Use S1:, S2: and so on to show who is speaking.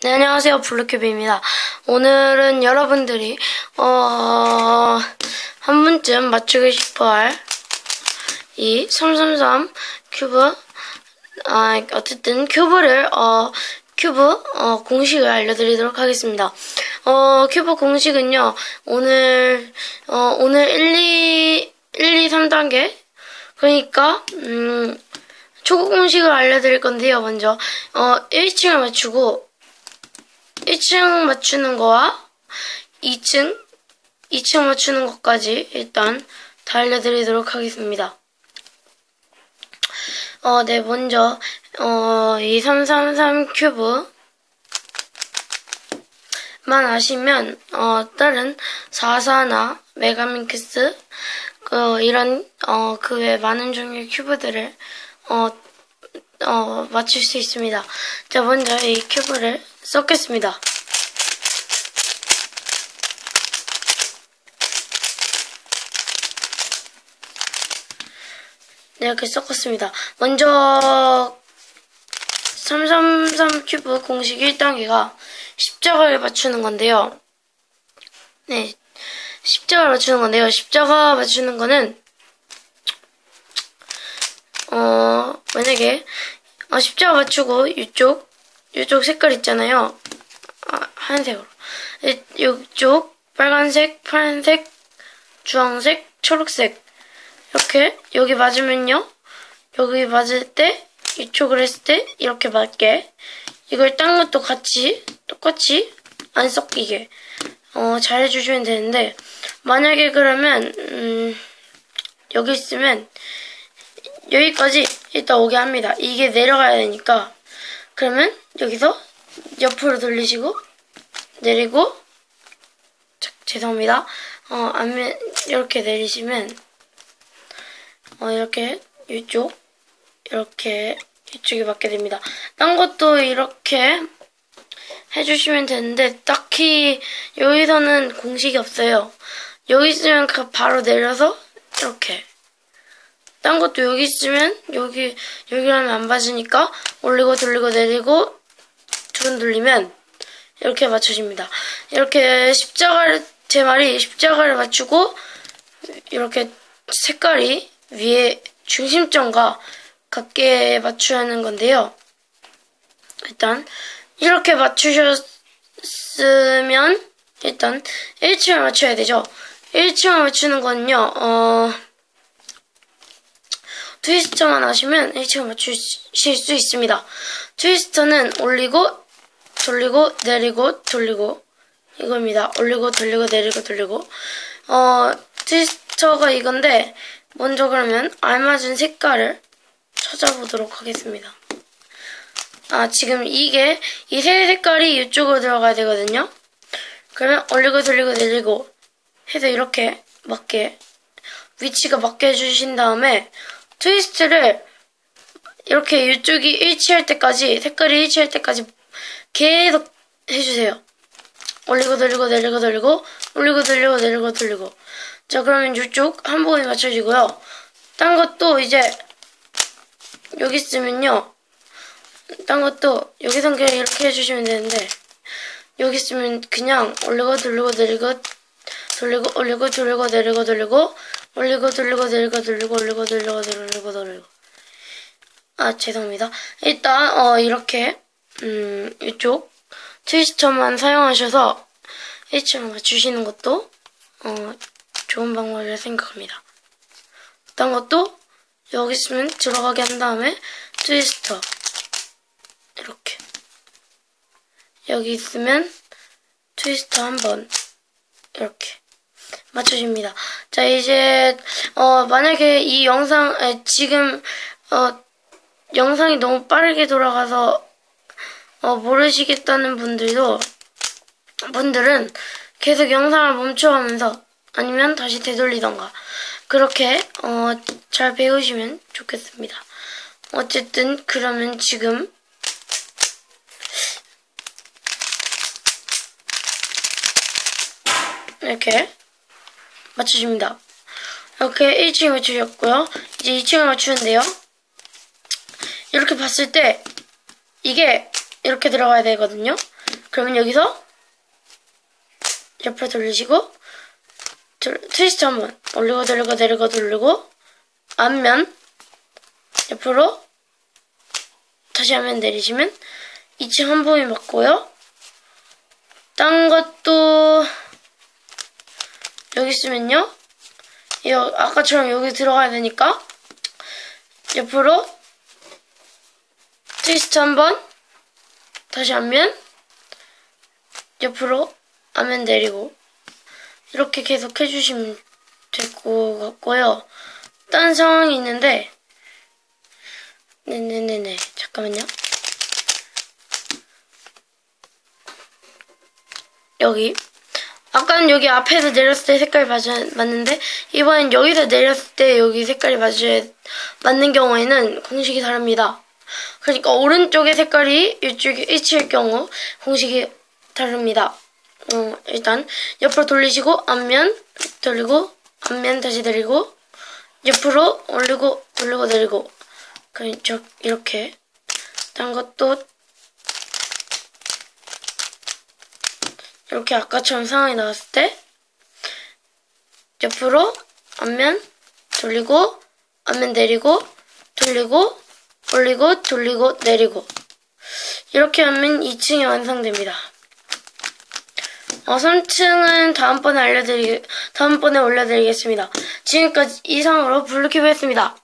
S1: 네, 안녕하세요. 블루큐브입니다. 오늘은 여러분들이, 어, 한 번쯤 맞추고 싶어 할, 이, 333 큐브, 아, 어쨌든 큐브를, 어, 큐브, 어, 공식을 알려드리도록 하겠습니다. 어, 큐브 공식은요, 오늘, 어, 오늘 1, 2, 1, 2, 3단계? 그러니까, 음, 초급 공식을 알려드릴 건데요, 먼저. 어, 1층을 맞추고, 1층 맞추는 거와 2층, 2층 맞추는 것까지 일단 다 알려드리도록 하겠습니다. 어, 네, 먼저, 어, 2333 큐브, 만 아시면, 어, 다른 44나 메가민크스, 그, 이런, 어, 그 외 많은 종류의 큐브들을, 어, 어, 맞출 수 있습니다. 자, 먼저 이 큐브를 섞겠습니다. 네, 이렇게 섞었습니다. 먼저 333 큐브 공식 1단계가 십자가를 맞추는 건데요. 네, 십자가를 맞추는 건데요. 십자가 맞추는 거는 어, 만약에 어, 십자가 맞추고 이쪽 이쪽 색깔 있잖아요. 아, 하얀색으로. 이쪽 빨간색, 파란색, 주황색, 초록색 이렇게 여기 맞으면요. 여기 맞을 때 이쪽을 했을 때 이렇게 맞게 이걸 딴 것도 같이 똑같이 안 섞이게 어, 잘 해주시면 되는데 만약에 그러면 음, 여기 있으면 여기까지 일단 오게 합니다. 이게 내려가야 되니까 그러면 여기서 옆으로 돌리시고 내리고 자, 죄송합니다. 어, 안면 이렇게 내리시면 어, 이렇게 이쪽 이렇게 이쪽에 맞게 됩니다. 딴 것도 이렇게 해주시면 되는데 딱히 여기서는 공식이 없어요. 여기 있으면 바로 내려서 이렇게 딴 것도 여기 있으면 여기 여기라면 안 맞으니까 올리고 돌리고 내리고 두번 돌리면 이렇게 맞춰집니다. 이렇게 십자가를 제 말이 십자가를 맞추고 이렇게 색깔이 위에 중심점과 같게 맞추는 건데요. 일단 이렇게 맞추셨으면 일단 1층을 맞춰야 되죠. 1층을 맞추는 건요. 어, 트위스터만 하시면 1층을 맞추실 수 있습니다. 트위스터는 올리고 돌리고 내리고 돌리고 이겁니다. 올리고 돌리고 내리고 돌리고 어 트위스터가 이건데 먼저 그러면 알맞은 색깔을 찾아보도록 하겠습니다. 아, 지금 이게, 이 세 색깔이 이쪽으로 들어가야 되거든요. 그러면 올리고 돌리고 내리고 해서 이렇게 맞게, 위치가 맞게 해주신 다음에 트위스트를 이렇게 이쪽이 일치할 때까지, 색깔이 일치할 때까지 계속 해주세요. 올리고 돌리고 내리고 돌리고, 올리고 돌리고 내리고 돌리고. 자, 그러면 이쪽 한 번에 맞춰지고요. 딴 것도 이제 여기 있으면요. 딴 것도 여기선 그냥 이렇게 해주시면 되는데 여기 있으면 그냥 올리고 돌리고 내리고 돌리고 올리고 돌리고 내리고 돌리고 올리고 돌리고 내리고 돌리고 올리고 돌리고 내리고 돌리고. 아 죄송합니다. 일단 어 이렇게 음 이쪽 트위스터만 사용하셔서 H를 맞추시는 것도 어 좋은 방법이라 생각합니다. 딴 것도 여기 있으면 들어가게 한 다음에 트위스터. 이렇게. 여기 있으면 트위스터 한 번. 이렇게 맞춰줍니다. 자 이제 어 만약에 이 영상 에, 지금 어 영상이 너무 빠르게 돌아가서 어 모르시겠다는 분들도 분들은 계속 영상을 멈춰가면서 아니면 다시 되돌리던가 그렇게 어, 잘 배우시면 좋겠습니다. 어쨌든 그러면 지금 이렇게 맞춰줍니다. 이렇게 1층 맞추셨고요. 이제 2층을 맞추는데요. 이렇게 봤을 때 이게 이렇게 들어가야 되거든요. 그러면 여기서 옆으로 돌리시고 들- 트위스트 한번 올리고 돌리고 내리고 돌리고 앞면 옆으로 다시 하면 내리시면 2층 한 번이 맞고요. 딴 것도 여기 있으면요. 이 아까처럼 여기 들어가야 되니까 옆으로 트위스트 한번 다시 앞면 옆으로 앞면 내리고 이렇게 계속 해주시면 될 것 같고요. 딴 상황이 있는데 네네네네 잠깐만요. 여기 아까는 여기 앞에서 내렸을 때 색깔이 맞아, 맞는데 이번엔 여기서 내렸을 때 여기 색깔이 맞아야 맞는 경우에는 공식이 다릅니다. 그러니까 오른쪽의 색깔이 이쪽에 H일 경우 공식이 다릅니다. 어, 일단 옆으로 돌리시고 앞면 돌리고 앞면 다시 내리고 옆으로 올리고 올리고 내리고 그럼 저 이렇게 딴 것도 이렇게 아까처럼 상황이 나왔을 때 옆으로 앞면 돌리고 앞면 내리고 돌리고 올리고 돌리고 내리고 이렇게 하면 2층이 완성됩니다. 어, 3층은 다음번에 알려드리, 다음번에 올려드리겠습니다. 지금까지 이상으로 블루큐브였습니다.